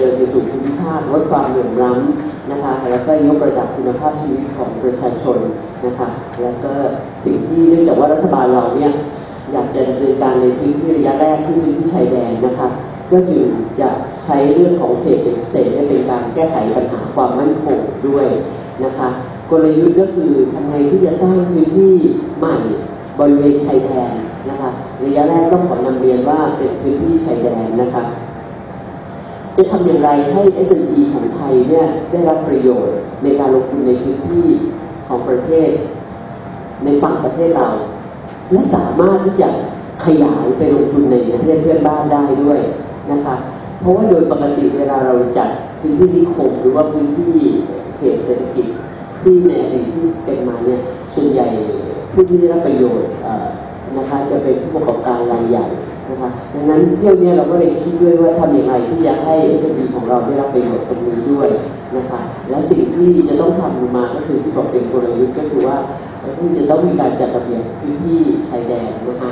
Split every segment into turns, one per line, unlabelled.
ริญไปสู่ภูมิภาคลดความเหลื่อมล้ำนะคะแล้วก็ยกระดับคุณภาพชีวิตของประชาชนนะคะแล้วก็สิ่งที่เนื่องจากว่ารัฐบาลเราเนี่ยอยากจะดำเนินการในพื้นที่ระยะแรกที่พื้นที่ชายแดนนะคะก็จึงจะใช้เรื่องของเขตพิเศษเป็นการแก้ไขปัญหาความมั่นคงด้วยนะคะกลยุทธ์ก็คือทำไงที่จะสร้างพื้นที่ใหม่บริเวณชายแดนนะคะระยะแรกต้องขอนำเรียนว่าเป็นพื้นที่ชายแดนนะคะ จะทำอย่างไรให้ SME ของไทยเนี่ยได้รับประโยชน์ในการลงทุนในพื้นที่ของประเทศ ในฝั่งประเทศเรา และสามารถที่จะขยายไปลงทุนในประเทศเพื่อนบ้านได้ด้วยนะคะเพราะว่าโดยปกติเวลาเราจัดพื้นที่นิคมหรือว่าพื้นที่เขตเศรษฐกิจที่ในอดีตที่เป็นมาเนี่ยส่วนใหญ่ผู้ที่ได้รับประโยชน์นะคะจะเป็นผู้ประกอบการรายใหญ่ นะคะดังนั้นเที่ยวเนี้เราก็เลยคิดด้วยว่าทำอย่างไรที่จะให้เอสบีของเราได้รับประโยชน์ตรงนี้ด้วยนะคะและสิ่งที่จะต้องทำมาก็คือที่บอกเป็นกลยุทธ์ก็คือว่าที่จะต้องมีการจัดระเบียบพื้นที่ชายแดนนะคะ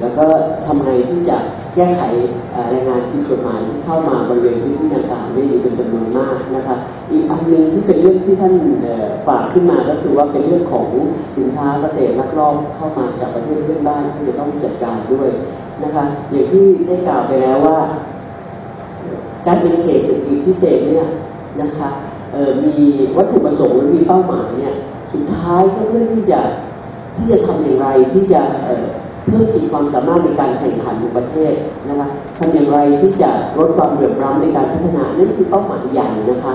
แล้วก็ทำไงที่จะ แก้ไขแรงงานผิดกฎหมายที่เข้ามาบริเวณพื้นที่ต่างๆได้เป็นจำนวนมากนะคะอีกอันหนึ่งที่เป็นเรื่องที่ท่านฝากขึ้นมาก็คือว่าเป็นเรื่องของสินค้าเกษตรลักลอบเข้ามาจากประเทศเพื่อนบ้านที่จะต้องจัดการด้วยนะคะอย่างที่ได้กล่าวไปแล้วว่า การเป็นเขตเศรษฐกิจพิเศษเนี่ยนะคะมีวัตถุประสงค์และมีเป้าหมายเนี่ยสุดท้ายก็เพื่อที่จะที่จะทำอย่างไรที่จะ เอ่อเพิ่มขีดความสามารถในการแข่งขันของประเทศนะคะทำอย่างไรที่จะลดความเหลื่อมล้ำในการพัฒนานั่นคือเป้าหมายใหญ่นะคะ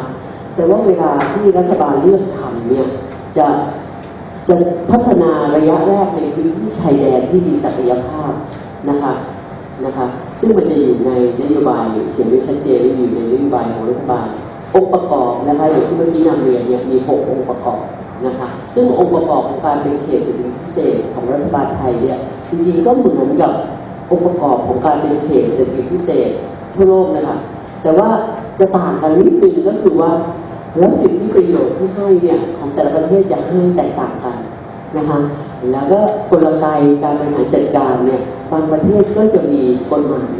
แต่ว่าเวลาที่รัฐบาลเลือกทำเนี่ยจะจะพัฒนาระยะแรกในพื้นที่ชายแดนที่มีศักยภาพนะคะนะคะซึ่งมันจะอยู่ในนโยบายเขียนไว้ชัดเจนอยู่ในนโยบายของรัฐบาลองค์ประกอบนะคะอย่างที่เมื่อกี้นำเรียนเนี่ยมี 6 องค์ประกอบนะคะซึ่งองค์ประกอบของการเป็นเขตเศรษฐกิจพิเศษของรัฐบาลไทยเนี่ย จริงๆก็เหมือนกับองค์ประกอบของการเป็นเขตเศรษฐกิจพิเศษทั่วโลกนะคะแต่ว่าจะต่างกันนิดนึงก็คือว่า แล้วสิ่งที่ประโยชน์ที่ให้เนี่ยของแต่ละประเทศจะให้แตกต่างกันนะคะแล้วก็กลไกการบริหารจัดการเนี่ยบางประเทศก็จะมีกฎหมาย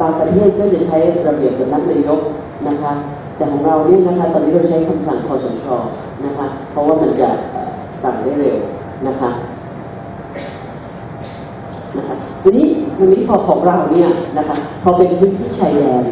บางประเทศก็จะใช้ระเบียบสำนักนายกนะคะแต่ของเราเนี่ยนะคะตอนนี้เราใช้คำสั่งคอสชนะคะเพราะว่ามันจะสั่งได้เร็วนะคะ ทีนี้ทีนี้พอของเราเนี่ยนะคะพอเป็นพื้นที่ชายแดน